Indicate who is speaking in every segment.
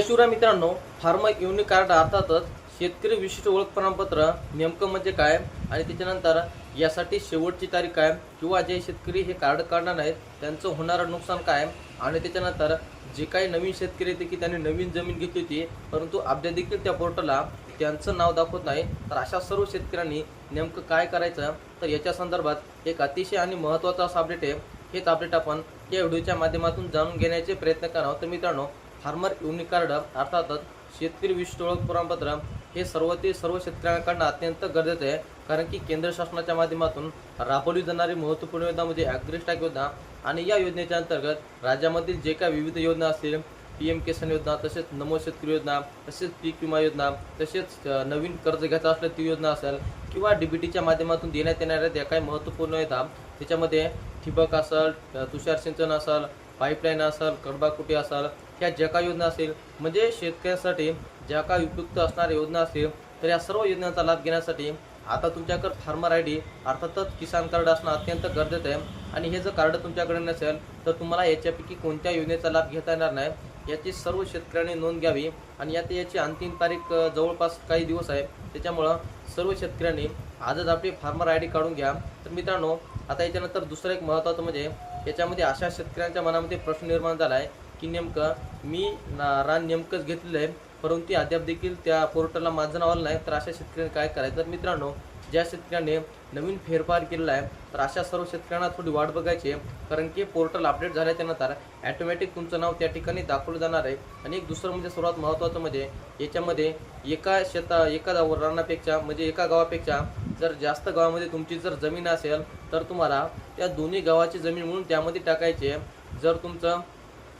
Speaker 1: जय शिवराय मित्रांनो form unique card अर्थातच शेतकरी विशिष्ट ओळख प्रमाणपत्र नेमकं म्हणजे काय आणि त्याच्यानंतर यासाठी शेवटची तारीख काय किंवा जे शेतकरी हे कार्ड काढणार नाहीत त्यांचं होणारं नुकसान काय आणि त्याच्यानंतर जे काही नवीन शेतकरी येते की त्यांनी नवीन जमीन घेतली होती परंतु अद्याप देखील त्या पोर्टलला त्यांचं नाव दाखवत नाही तर अशा सर्व शेतकऱ्यांनी नेमकं काय करायचं? तर याच्या संदर्भात एक अतिशय आणि महत्त्वाचा असा अपडेट आहे. हेच अपडेट आपण या व्हिडिओच्या माध्यमातून जाणून घेण्याचे प्रयत्न करावं तर मित्रांनो फार्मर युनिक कार्ड अर्थातच शेतकरी विशिष्ट ओळख प्रमाणपत्र हे सर्व ते सर्व शेतकऱ्यांकडनं अत्यंत गरजेचं आहे. कारण की केंद्र शासनाच्या माध्यमातून राबवली जाणारी महत्त्वपूर्ण योजना म्हणजे ॲग्रेस्टॅक योजना आणि या योजनेच्या अंतर्गत राज्यामधील जे काही विविध योजना असतील पी एम किसान योजना तसेच नमो शेतकरी योजना तसेच पीक विमा योजना तसेच नवीन कर्ज घ्यायचं असलं ती योजना असेल किंवा डी बी टीच्या माध्यमातून देण्यात येणाऱ्या ज्या काही महत्त्वपूर्ण योजना त्याच्यामध्ये ठिबक असेल तुषार सिंचन असेल पाईपलाईन असेल कडबाकुटी असेल ह्या ज्या काही योजना असतील म्हणजे शेतकऱ्यांसाठी ज्या काही उपयुक्त असणाऱ्या योजना असतील तर या सर्व योजनांचा लाभ घेण्यासाठी आता तुमच्याकडे फार्मर आय डी अर्थातच किसान कार्ड असणं अत्यंत गरजेचं आहे. आणि हे जर कार्ड तुमच्याकडे नसेल तर तुम्हाला याच्यापैकी कोणत्या योजनेचा लाभ घेता येणार नाही याची सर्व शेतकऱ्यांनी नोंद घ्यावी. आणि यात याची अंतिम तारीख जवळपास काही दिवस आहे. त्याच्यामुळं सर्व शेतकऱ्यांनी आजच आपली फार्मर आय डी काढून घ्या. तर मित्रांनो आता याच्यानंतर दुसरं एक महत्त्वाचं म्हणजे याच्यामध्ये अशा शेतकऱ्यांच्या मनामध्ये प्रश्न निर्माण झाला आहे की नेमकं मी ना- रान नेमकंच घेतलेलं आहे परंतु अद्याप देखील त्या पोर्टलला माझं नाव आलं नाही. तर अशा शेतकऱ्यांनी काय करायचं? तर मित्रांनो ज्या शेतकऱ्याने नवीन फेरफार केलेला आहे तर अशा सर्व शेतकऱ्यांना थोडी वाट बघायची आहे. कारण की पोर्टल अपडेट झाल्याच्यानंतर ॲटोमॅटिक तुमचं नाव त्या ठिकाणी दाखवलं जाणार आहे. आणि एक दुसरं म्हणजे सर्वात महत्त्वाचं म्हणजे याच्यामध्ये एका शेता एका रानापेक्षा म्हणजे एका गावापेक्षा जर जास्त गावामध्ये तुमची जर जमीन असेल तर तुम्हाला त्या दोन्ही गावाची जमीन म्हणून त्यामध्ये टाकायची आहे. जर तुमचं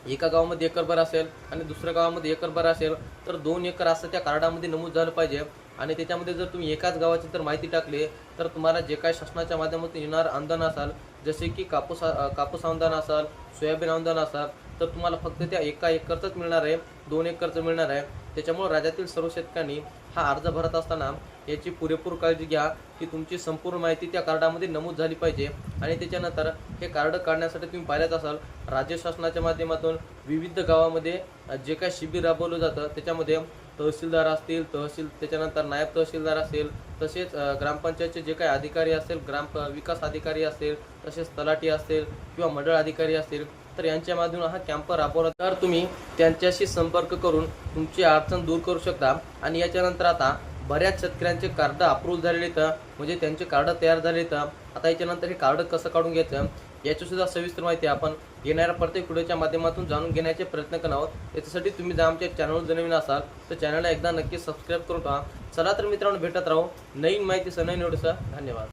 Speaker 1: एका गावामध्ये एकरभर असेल आणि दुसऱ्या गावामध्ये एकरभर असेल तर दोन एकर असं त्या कार्डामध्ये नमूद झालं पाहिजे. आणि त्याच्यामध्ये जर तुम्ही एकाच गावाची जर माहिती टाकली तर तुम्हाला जे काही शासनाच्या माध्यमातून येणार अनुदान असाल जसे की कापूस कापूस अनुदान असाल सोयाबीन अनुदान असाल तर तुम्हाला फक्त त्या एका एकरचंच मिळणार आहे दोन एकरचं मिळणार आहे. त्याच्यामुळे राज्यातील सर्व शेतकऱ्यांनी हा अर्ज भरत असताना याची पुरेपूर काळजी घ्या. की तुमची संपूर्ण माहिती त्या कार्डामध्ये नमूद झाली पाहिजे. आणि त्याच्यानंतर हे कार्ड काढण्यासाठी तुम्ही पाहिलंच असाल राज्य शासनाच्या माध्यमातून विविध गावामध्ये जे काही शिबिर राबवलं जातं त्याच्यामध्ये तहसीलदार असतील तहसील त्याच्यानंतर नायब तहसीलदार असेल तसेच ग्रामपंचायतचे जे काही अधिकारी असतील ग्राम विकास अधिकारी असतील तसेच तलाठी असतील किंवा मंडळ अधिकारी असतील तर यांच्या माध्यमातून हा कॅम्प राबवला. तर तुम्ही त्यांच्याशी संपर्क करून तुमची अडचण दूर करू शकता. आणि याच्यानंतर आता बऱ्याच शेतकऱ्यांचे कार्ड अप्रूव्ह झालेले आहेत. म्हणजे त्यांचे कार्ड तयार झाले आहेत. आता याच्यानंतर हे कार्ड कसं काढून घ्यायचं याचीसुद्धा सविस्तर माहिती आपण येणाऱ्या प्रत्येक व्हिडिओच्या माध्यमातून जाणून घेण्याचे प्रयत्न करणार आहोत. याच्यासाठी तुम्ही जर आमच्या चॅनलवर जनवीन असाल तर चॅनलला एकदा नक्की सबस्क्राईब करून ठेवा. चला तर मित्रांनो भेटत राहू. नवीन माहिती नवीन व्हिडिओचा धन्यवाद.